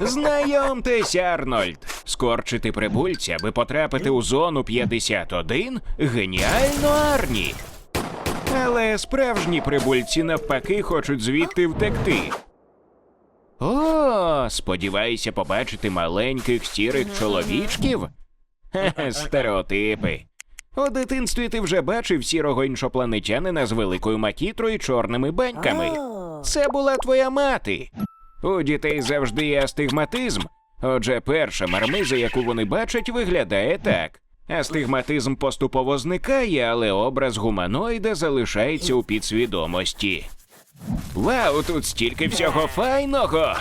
Знайомтесь, Арнольд. Скорчити прибульця, аби потрапити у зону 51 геніально Арні. Але справжні прибульці навпаки хочуть звідти втекти. О, сподіваюся побачити маленьких сірих чоловічків? Хе-хе, стереотипи. У дитинстві ти вже бачив сірого іншопланетянина з великою макітрою і чорними баньками. Це була твоя мати. У дітей завжди є астигматизм. Отже, перша мармиза, яку вони бачать, виглядає так. Астигматизм поступово зникає, але образ гуманоїда залишається у підсвідомості. Вау, тут стільки всього файного!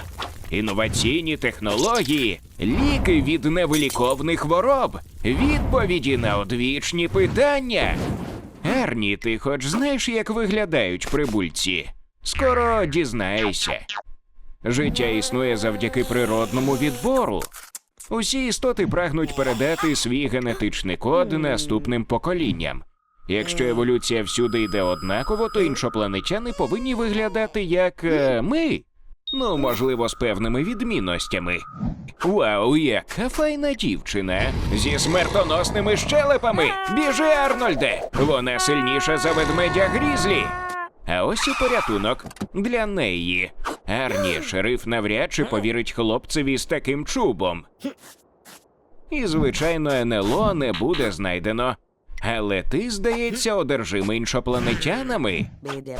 Інноваційні технології, ліки від невиліковних хвороб, відповіді на одвічні питання. Ерні, ти хоч знаєш, як виглядають прибульці? Скоро дізнаєшся. Життя існує завдяки природному відбору. Усі істоти прагнуть передати свій генетичний код наступним поколінням. Якщо еволюція всюди йде однаково, то іншопланетяни повинні виглядати як е, ми. Ну, можливо, з певними відмінностями. Вау, яка файна дівчина зі смертоносними щелепами. Біжи, Арнольде! Вона сильніша за ведмедя Грізлі. А ось і порятунок для неї. Арні, шериф навряд чи повірить хлопцеві з таким чубом. І, звичайно, НЛО не буде знайдено. Але ти, здається, одержимий іншопланетянами.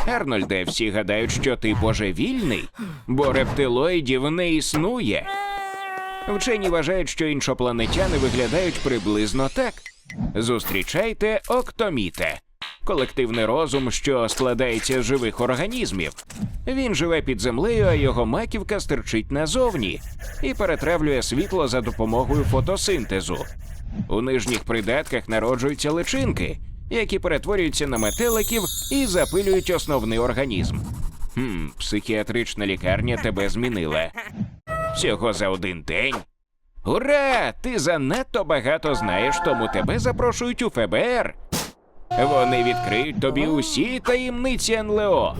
Арнольде, всі гадають, що ти божевільний, бо рептилоїдів не існує. Вчені вважають, що іншопланетяни виглядають приблизно так. Зустрічайте октоміте. Колективний розум, що складається з живих організмів. Він живе під землею, а його маківка стирчить назовні і перетравлює світло за допомогою фотосинтезу. У нижніх придатках народжуються личинки, які перетворюються на метеликів і запилюють основний організм. Хм, психіатрична лікарня тебе змінила. Всього за один день. Ура! Ти занадто багато знаєш, тому тебе запрошують у ФБР. Вони відкриють тобі усі таємниці НЛО.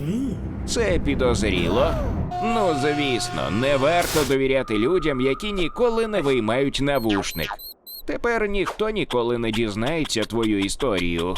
Це підозріло. Ну, звісно, не варто довіряти людям, які ніколи не виймають навушник. Тепер ніхто ніколи не дізнається твою історію.